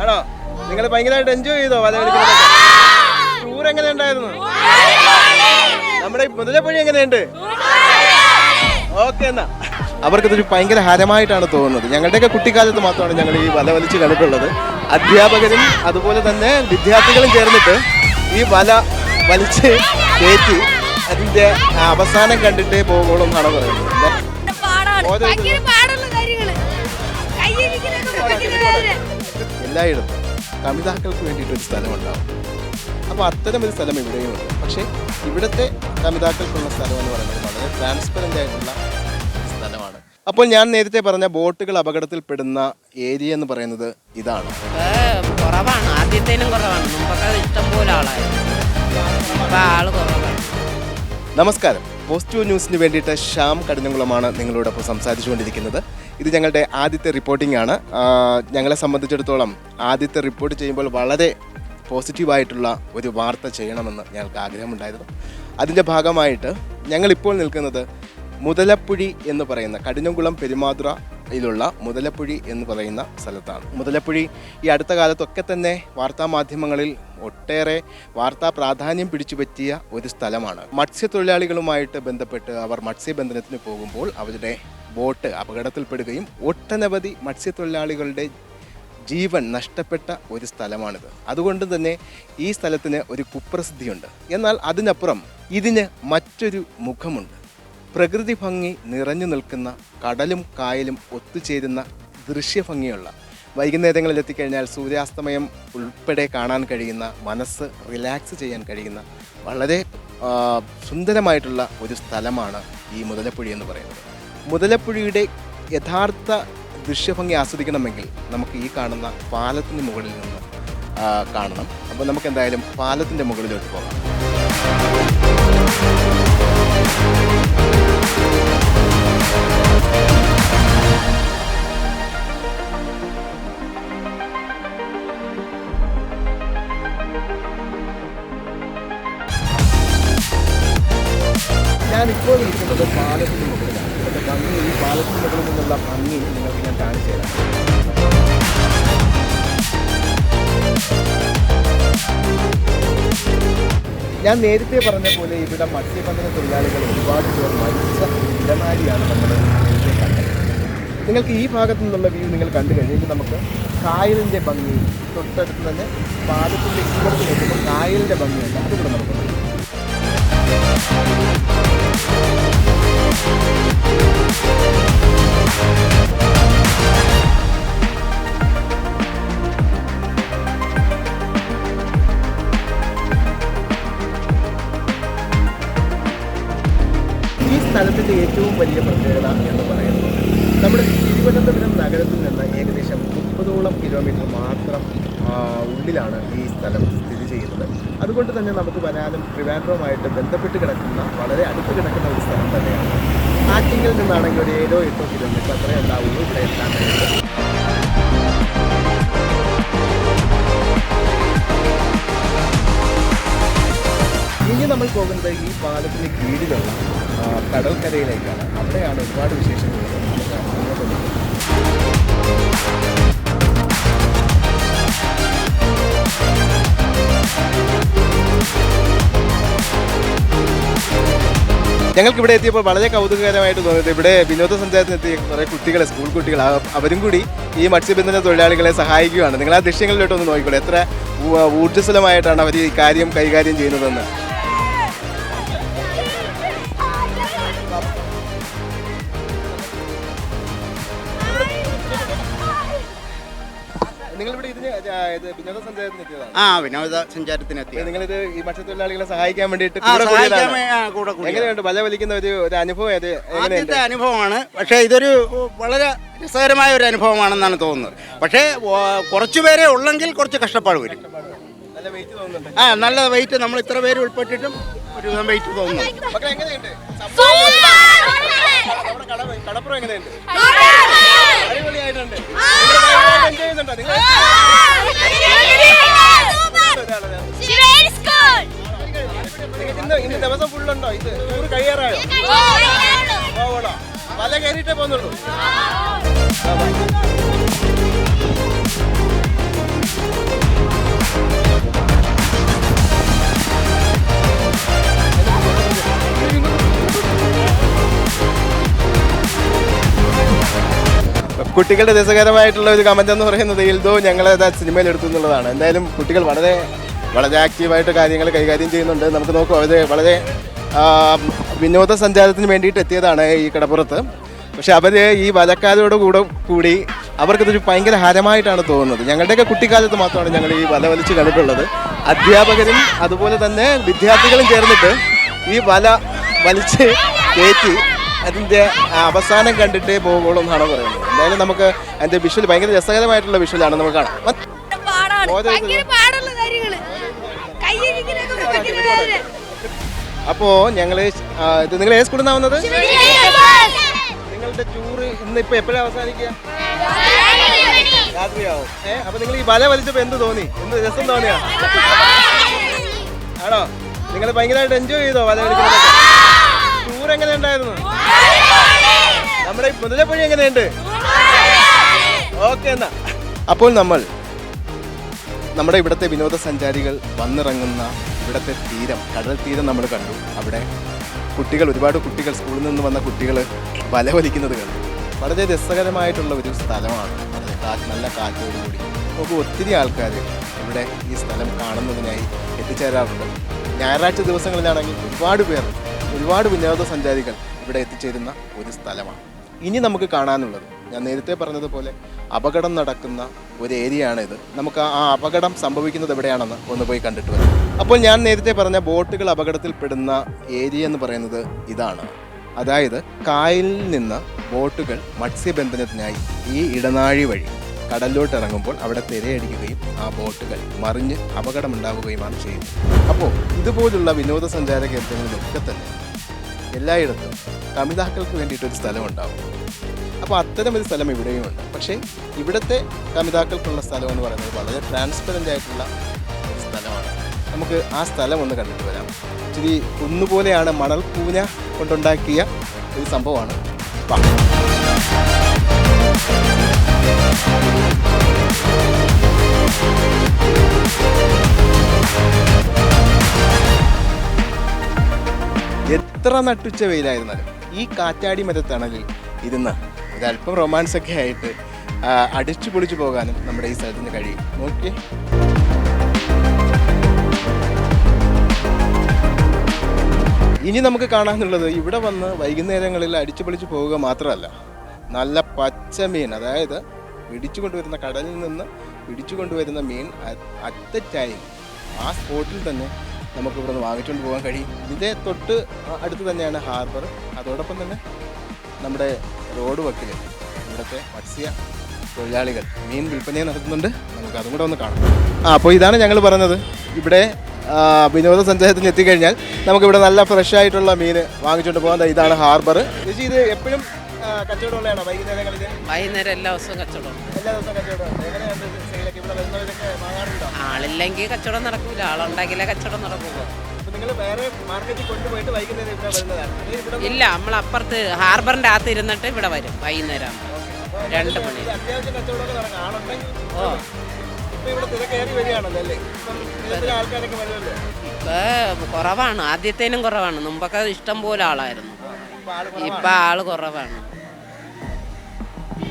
ആണോ? നിങ്ങൾ ഭയങ്കരമായിട്ട് എൻജോയ് ചെയ്തോ? വല കളിക്കുന്നത് ടൂർ എങ്ങനെ ഉണ്ടായിരുന്നു? നമ്മുടെ ഈ മുതലപ്പുഴി എങ്ങനെയുണ്ട്? ഓക്കെ എന്നാ. അവർക്കതൊരു ഭയങ്കര ഹരമായിട്ടാണ് തോന്നുന്നത്. ഞങ്ങളുടെയൊക്കെ കുട്ടിക്കാലത്ത് മാത്രമാണ് ഞങ്ങൾ ഈ വല വലിച്ച് കണ്ടിട്ടുള്ളത് അധ്യാപകരും അതുപോലെ തന്നെ വിദ്യാർത്ഥികളും ചേർന്നിട്ട് ഈ വല വലിച്ച് കയറ്റി അതിന്റെ അവസാനം കണ്ടിട്ടേ പോകുള്ളൂ എന്നാണ് പറയുന്നത്. ഓരോ എല്ലായിടത്തും. കമിതാക്കൾക്ക് വേണ്ടിയിട്ട് ഒരു സ്ഥലമുണ്ടാവും. അപ്പോൾ അത്തരം ഒരു സ്ഥലം ഇവിടെയുമുണ്ട് പക്ഷേ ഇവിടുത്തെ കമിതാക്കൾക്കുള്ള സ്ഥലം എന്ന് പറയുന്നത് വളരെ ട്രാൻസ്പെറന്റ് ആയിട്ടുള്ള സ്ഥലമാണ്. അപ്പോൾ ഞാൻ നേരത്തെ പറഞ്ഞ ബോട്ടുകൾ അപകടത്തിൽപ്പെടുന്ന ഏരിയ എന്ന് പറയുന്നത് ഇതാണ്. കുറവാണ്. ആദ്യത്തേനും കുറവാണ്. മുമ്പൊക്കെ ഇഷ്ടം പോലെ ആളായിരുന്നു. കുറവാണ്. നമസ്കാരം. പോസ്റ്റ് ന്യൂസിന് വേണ്ടിയിട്ട് ശ്യാം കടിഞ്ഞംകുളമാണ് നിങ്ങളോടൊപ്പം സംസാരിച്ചുകൊണ്ടിരിക്കുന്നത്. ഇത് ഞങ്ങളുടെ ആദ്യത്തെ റിപ്പോർട്ടിംഗ് ആണ്. ഞങ്ങളെ സംബന്ധിച്ചിടത്തോളം ആദ്യത്തെ റിപ്പോർട്ട് ചെയ്യുമ്പോൾ വളരെ പോസിറ്റീവായിട്ടുള്ള ഒരു വാർത്ത ചെയ്യണമെന്ന് ഞങ്ങൾക്ക് ആഗ്രഹമുണ്ടായിരുന്നു. അതിന്റെ ഭാഗമായിട്ട് ഞങ്ങളിപ്പോൾ നിൽക്കുന്നത് മുതലപ്പുഴി എന്ന് പറയുന്ന കടിഞ്ഞംകുളം പെരുമാതുറയിലുള്ള മുതലപ്പുഴി എന്ന് പറയുന്ന സ്ഥലത്താണ്. മുതലപ്പുഴി ഈ അടുത്ത കാലത്തൊക്കെ തന്നെ വാർത്താ മാധ്യമങ്ങളിൽ ഒട്ടേറെ വാർത്താ പ്രാധാന്യം പിടിച്ചു പറ്റിയ ഒരു സ്ഥലമാണ്. മത്സ്യത്തൊഴിലാളികളുമായിട്ട് ബന്ധപ്പെട്ട് അവർ മത്സ്യബന്ധനത്തിന് പോകുമ്പോൾ അവരുടെ ബോട്ട് അപകടത്തിൽപ്പെടുകയും ഒട്ടനവധി മത്സ്യത്തൊഴിലാളികളുടെ ജീവൻ നഷ്ടപ്പെട്ട ഒരു സ്ഥലമാണിത്. അതുകൊണ്ട് തന്നെ ഈ സ്ഥലത്തിന് ഒരു കുപ്രസിദ്ധിയുണ്ട്. എന്നാൽ അതിനപ്പുറം ഇതിന് മറ്റൊരു മുഖമുണ്ട്. പ്രകൃതി ഭംഗി നിറഞ്ഞു നിൽക്കുന്ന കടലും കായലും ഒത്തുചേരുന്ന ദൃശ്യഭംഗിയുള്ള വൈകുന്നേരങ്ങളിൽ എത്തിക്കഴിഞ്ഞാൽ സൂര്യാസ്തമയം ഉൾപ്പെടെ കാണാൻ കഴിയുന്ന മനസ്സ് റിലാക്സ് ചെയ്യാൻ കഴിയുന്ന വളരെ സുന്ദരമായിട്ടുള്ള ഒരു സ്ഥലമാണ് ഈ മുതലപ്പുഴി എന്ന് പറയുന്നത്. മുതലപ്പുഴിയുടെ യഥാർത്ഥ ദൃശ്യഭംഗി ആസ്വദിക്കണമെങ്കിൽ നമുക്ക് ഈ കാണുന്ന പാലത്തിന് മുകളിൽ നിന്ന് കാണണം. അപ്പോൾ നമുക്ക് എന്തായാലും പാലത്തിന്റെ മുകളിലോട്ട് പോകാം. ഞാനിപ്പോൾ നിൽക്കുന്നത് പാലത്തിന് മുകളിലാണ്. ഇവിടുത്തെ ഭംഗി ഈ പാലത്തിന് മുകളിൽ നിന്നുള്ള ഭംഗി നിങ്ങൾക്ക് ഞാൻ കാണിച്ചു തരാം. ഞാൻ നേരത്തെ പറഞ്ഞ പോലെ ഇവിടെ മത്സ്യബന്ധന തൊഴിലാളികൾ ഒരുപാട് പേർ മരിച്ച ഇടനാഴിയാണ് നമ്മൾ നിങ്ങൾക്ക് ഈ ഭാഗത്തു നിന്നുള്ള വ്യൂ നിങ്ങൾ കണ്ടു കഴിഞ്ഞെങ്കിൽ നമുക്ക് കായലിന്റെ ഭംഗി തൊട്ടടുത്ത് തന്നെ പാലത്തിന്റെ ഇപ്പുറത്ത് നോക്കുമ്പോൾ കായലിന്റെ ഭംഗിയുണ്ട് അതുകൂടെ നമുക്ക് തിരുവനന്തപുരം നഗരത്തിൽ നിന്ന് ഏകദേശം മുപ്പതോളം കിലോമീറ്റർ മാത്രം ഉള്ളിലാണ് ഈ സ്ഥലം സ്ഥിതി ചെയ്യുന്നത്. അതുകൊണ്ട് തന്നെ നമുക്ക് വരാനും ട്രിവാൻഡ്രവുമായിട്ട് ബന്ധപ്പെട്ട് കിടക്കുന്ന വളരെ അടുത്ത് കിടക്കുന്ന ഒരു സ്ഥലം തന്നെയാണ്. ആറ്റിങ്ങിൽ നിന്നാണെങ്കിൽ ഒരു ഏഴോ എട്ടോ കിലോമീറ്റർ അത്രേ ഉണ്ടാവുള്ളൂ ഇവിടെ എത്താൻ ഇനി നമ്മൾ പോകുന്നത് ഈ പാലത്തിന് കീഴിലുള്ള കടൽക്കരയിലേക്കാണ്. അവിടെയാണ് ഒരുപാട് പോകാം. ഞങ്ങൾക്ക് ഇവിടെ എത്തിയപ്പോൾ വളരെ കൗതുകകരമായിട്ട് തോന്നിയത് ഇവിടെ വിനോദസഞ്ചാരത്തിന് എത്തിയ കുറേ കുട്ടികളെ സ്കൂൾ കുട്ടികൾ അവരും കൂടി ഈ മത്സ്യബന്ധന തൊഴിലാളികളെ സഹായിക്കുകയാണ്. നിങ്ങൾ ആ ദൃശ്യങ്ങളിലോട്ട് ഒന്ന് നോക്കിക്കോളൂ. എത്ര ഊർജസ്വലമായിട്ടാണ് അവർ ഈ കാര്യം കൈകാര്യം ചെയ്യുന്നതെന്ന്. ആ, വിനോദ ഈ മത്സ്യത്തൊഴിലാളികളെ സഹായിക്കാൻ വേണ്ടിയിട്ട് കൂടെ എങ്ങനെയുണ്ട്? വല വലിക്കുന്ന ഒരു ഒരു അനുഭവം അത് എങ്ങനെയുണ്ട്? ആദ്യത്തെ അനുഭവമാണ്. പക്ഷേ ഇതൊരു വളരെ രസകരമായ ഒരു അനുഭവമാണെന്നാണ് തോന്നുന്നത്. പക്ഷേ കുറച്ചു പേരെ ഉള്ളെങ്കിൽ കുറച്ച് കഷ്ടപ്പാട് വരും. നല്ല വെയിറ്റ് തോന്നുന്നുണ്ട്. ആ നല്ല വെയിറ്റ് നമ്മൾ ഇത്ര പേര് ഉൾപ്പെട്ടിട്ടും ഒരു വെയിറ്റ് തോന്നുന്നു കടപ്പുറം എങ്ങനെയുണ്ട്? അടിപൊളിയായിട്ടുണ്ട്. ചെയ്യുന്നുണ്ടോ? നിങ്ങൾ ഇന്ന് ഇന്ന് ദിവസം ഫുള്ളുണ്ടോ? ഇത് ടൂർ കഴിയാറായോ? പോകണോ വല കയറിയിട്ടേ പോകുന്നുള്ളൂ. കുട്ടികളുടെ രസകരമായിട്ടുള്ള ഒരു കമന്റ് എന്ന് പറയുന്നത് എൽദോ ഞങ്ങളെ സിനിമയിൽ എടുത്തു എന്നുള്ളതാണ്. എന്തായാലും കുട്ടികൾ വളരെ വളരെ ആക്റ്റീവായിട്ട് കാര്യങ്ങൾ കൈകാര്യം ചെയ്യുന്നുണ്ട്. നമുക്ക് നോക്കും അവർ വളരെ വിനോദസഞ്ചാരത്തിന് വേണ്ടിയിട്ട് എത്തിയതാണ് ഈ കടപ്പുറത്ത്. പക്ഷെ അവർ ഈ വലക്കാരോട് കൂടെ കൂടി അവർക്കിതൊരു ഭയങ്കര ഹരമായിട്ടാണ് തോന്നുന്നത്. ഞങ്ങളുടെയൊക്കെ കുട്ടിക്കാലത്ത് മാത്രമാണ് ഞങ്ങൾ ഈ വല വലിച്ച് കണ്ടിട്ടുള്ളത്. അധ്യാപകരും അതുപോലെ തന്നെ വിദ്യാർത്ഥികളും ചേർന്നിട്ട് ഈ വല വലിച്ച് കയറ്റി അതിന്റെ അവസാനം കണ്ടിട്ടേ പോകുള്ളൂ എന്നാണ് പറയുന്നത്. എന്തായാലും നമുക്ക് അതിന്റെ വിഷ്വൽ ഭയങ്കര രസകരമായിട്ടുള്ള വിഷ്വലാണ് നമുക്ക് കാണാം. അപ്പോ ഞങ്ങൾ ഇത് നിങ്ങൾ ഏത് സ്കൂളിൽ നിന്നാവുന്നത്? നിങ്ങളുടെ ടൂറ് ഇന്ന് ഇപ്പൊ എപ്പോഴാണ് അവസാനിക്കുക? രാത്രിയാവും. ഏ അപ്പോൾ നിങ്ങൾ ഈ വല വലിച്ചപ്പോൾ എന്ത് തോന്നി? എന്ത് രസം തോന്നിയാ? ആണോ? നിങ്ങൾ ഭയങ്കരമായിട്ട് എൻജോയ് ചെയ്തോ വല വലിക്കുന്നതൊക്കെ? ടൂർ എങ്ങനെ ഉണ്ടായിരുന്നു? നമ്മുടെ മുതലപ്പുഴ എങ്ങനെയുണ്ട്? ഓക്കെ എന്നാ. അപ്പോൾ നമ്മൾ നമ്മുടെ ഇവിടുത്തെ വിനോദസഞ്ചാരികൾ വന്നിറങ്ങുന്ന ഇവിടുത്തെ തീരം കടൽ തീരം നമ്മൾ കണ്ടു. അവിടെ കുട്ടികൾ ഒരുപാട് കുട്ടികൾ സ്കൂളിൽ നിന്ന് വന്ന കുട്ടികൾ വല വലിക്കുന്നത് കണ്ടു. വളരെ രസകരമായിട്ടുള്ള ഒരു സ്ഥലമാണ്. കാറ്റ് നല്ല കാറ്റോടുകൂടി നമുക്ക് ഒത്തിരി ആൾക്കാർ ഇവിടെ ഈ സ്ഥലം കാണുന്നതിനായി എത്തിച്ചേരാറുണ്ട്. ഞായറാഴ്ച ദിവസങ്ങളിലാണെങ്കിൽ ഒരുപാട് പേർ ഒരുപാട് വിനോദസഞ്ചാരികൾ ഇവിടെ എത്തിച്ചേരുന്ന ഒരു സ്ഥലമാണ്. ഇനി നമുക്ക് കാണാനുള്ളത് ഞാൻ നേരത്തെ പറഞ്ഞതുപോലെ അപകടം നടക്കുന്ന ഒരു ഏരിയ ആണ് ഇത് നമുക്ക് ആ അപകടം സംഭവിക്കുന്നത് എവിടെയാണെന്ന് ഒന്ന് പോയി കണ്ടിട്ട് വരാം. അപ്പോൾ ഞാൻ നേരത്തെ പറഞ്ഞ ബോട്ടുകൾ അപകടത്തിൽപ്പെടുന്ന ഏരിയ എന്ന് പറയുന്നത് ഇതാണ്. അതായത് കായലിൽ നിന്ന് ബോട്ടുകൾ മത്സ്യബന്ധനത്തിനായി ഈ ഇടനാഴി വഴി കടലിലോട്ട് ഇറങ്ങുമ്പോൾ അവിടെ തിരയടിക്കുകയും ആ ബോട്ടുകൾ മറിഞ്ഞ് അപകടമുണ്ടാവുകയുമാണ് ചെയ്യുന്നത്. അപ്പോൾ ഇതുപോലുള്ള വിനോദസഞ്ചാര കേന്ദ്രങ്ങളിലൊക്കെ തന്നെ എല്ലായിടത്തും കമിതാക്കൾക്ക് വേണ്ടിയിട്ടൊരു സ്ഥലമുണ്ടാവും. അപ്പോൾ അത്തരം ഒരു സ്ഥലം ഇവിടെയുമുണ്ട്. പക്ഷേ ഇവിടുത്തെ കമിതാക്കൾക്കുള്ള സ്ഥലം എന്ന് പറയുന്നത് വളരെ ട്രാൻസ്പെറന്റ് ആയിട്ടുള്ള ഒരു സ്ഥലമാണ്. നമുക്ക് ആ സ്ഥലം ഒന്ന് കണ്ടിട്ട് വരാം. ഇച്ചിരി കുന്നുപോലെയാണ് മണൽ പൂന കൊണ്ടുണ്ടാക്കിയ ഒരു സംഭവമാണ്. വാ. എത്ര നട്ടുച്ച വെയിലായിരുന്നാലും ഈ കാറ്റാടി മരത്തണലിൽ ഇരുന്ന് ഒരല്പം റൊമാൻസ് ഒക്കെ ആയിട്ട് അടിച്ചു പൊളിച്ചു പോകാനും നമ്മുടെ ഈ സ്ഥലത്തിന് കഴിയും. നോക്കിയേ. ഇനി നമുക്ക് കാണാനുള്ളത് ഇവിടെ വന്ന് വൈകുന്നേരങ്ങളിൽ അടിച്ചു പൊളിച്ചു പോവുക മാത്രമല്ല നല്ല പച്ച മീൻ അതായത് പിടിച്ചു കൊണ്ടുവരുന്ന കടലിൽ നിന്ന് പിടിച്ചു കൊണ്ടുവരുന്ന മീൻ അറ്റ് ടൈം ആ സ്പോട്ടിൽ തന്നെ നമുക്ക് ഇവിടെ നിന്ന് വാങ്ങിച്ചുകൊണ്ട് പോകാൻ കഴിയും. ഇതേ തൊട്ട് അടുത്ത് തന്നെയാണ് ഹാർബർ. അതോടൊപ്പം തന്നെ നമ്മുടെ റോഡ് വക്കിൽ ഇവിടുത്തെ മത്സ്യ തൊഴിലാളികൾ മീൻ വിൽപ്പനയും നടത്തുന്നുണ്ട് നമുക്ക് അതും കൂടെ ഒന്ന് കാണാം. ആ അപ്പോൾ ഇതാണ് ഞങ്ങൾ പറഞ്ഞത്. ഇവിടെ വിനോദസഞ്ചാരത്തിന് എത്തിക്കഴിഞ്ഞാൽ നമുക്കിവിടെ നല്ല ഫ്രഷ് ആയിട്ടുള്ള മീൻ വാങ്ങിച്ചുകൊണ്ട് പോകാൻ ഇതാണ് ഹാർബർ. ചേച്ചി ഇത് എപ്പോഴും കച്ചവടമുള്ളതാണോ? വൈകുന്നേരങ്ങളിൽ വൈകുന്നേരം എല്ലാ ദിവസവും കച്ചവടം. എല്ലാ ദിവസവും കച്ചവടം. എങ്ങനെയുണ്ട് ആളില്ലെങ്കിൽ കച്ചവടം നടക്കൂല. ആളുണ്ടാക്കിയില്ലേ കച്ചവടം നടക്കൂല ഇല്ല നമ്മൾ അപ്പുറത്ത് ഹാർബറിന്റെ അകത്ത് ഇരുന്നിട്ട് ഇവിടെ വരും വൈകുന്നേരം. രണ്ട് മണി. ഓ. ഇപ്പൊ കുറവാണ്. ആദ്യത്തേനും കുറവാണ്. മുമ്പൊക്കെ ഇഷ്ടം പോലെ ആളായിരുന്നു ഇപ്പൊ ആൾ കുറവാണ്.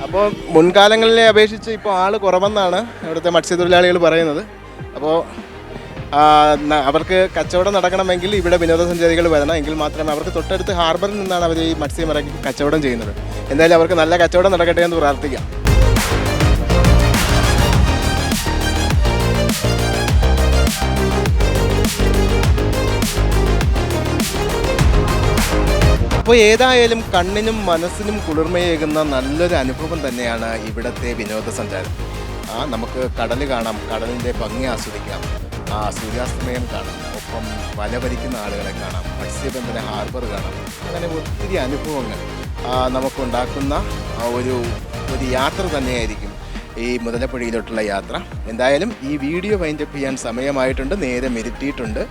അപ്പോൾ മുൻകാലങ്ങളിലെ അപേക്ഷിച്ച് ഇപ്പോൾ ആൾ കുറവെന്നാണ് ഇവിടുത്തെ മത്സ്യത്തൊഴിലാളികൾ പറയുന്നത്. അപ്പോൾ അവർക്ക് കച്ചവടം നടക്കണമെങ്കിൽ ഇവിടെ വിനോദസഞ്ചാരികൾ വരണം. എങ്കിൽ മാത്രമേ അവർക്ക് തൊട്ടടുത്ത് ഹാർബറിൽ നിന്നാണ് അവർ ഈ മത്സ്യം ഇറക്കി കച്ചവടം ചെയ്യുന്നത്. എന്തായാലും അവർക്ക് നല്ല കച്ചവടം നടക്കട്ടെ എന്ന് പ്രാർത്ഥിക്കാം. അപ്പോൾ ഏതായാലും കണ്ണിനും മനസ്സിനും കുളിർമയേകുന്ന നല്ലൊരു അനുഭവം തന്നെയാണ് ഇവിടുത്തെ വിനോദസഞ്ചാരം. ആ നമുക്ക് കടൽ കാണാം. കടലിന്റെ ഭംഗി ആസ്വദിക്കാം. ആ സൂര്യാസ്തമയം കാണാം. ഒപ്പം വല ഭരിക്കുന്ന ആളുകളെ കാണാം. മത്സ്യബന്ധന ഹാർബർ കാണാം. അങ്ങനെ ഒത്തിരി അനുഭവങ്ങൾ നമുക്കുണ്ടാക്കുന്ന ഒരു ഒരു യാത്ര തന്നെയായിരിക്കും ഈ മുതലപ്പുഴയിലോട്ടുള്ള യാത്ര. എന്തായാലും ഈ വീഡിയോ വൈൻഡപ്പ് ചെയ്യാൻ സമയമായിട്ടുണ്ട്. നേരെ മെരുത്തിയിട്ടുണ്ട്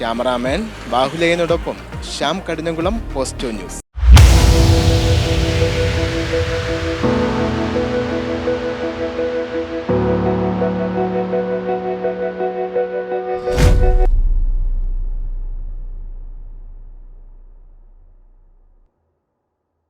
ക്യാമറാമാൻ ബാഹുലയനോടൊപ്പം ശ്യാം കടിഞ്ഞംകുളം പോസ്റ്റോ ന്യൂസ്.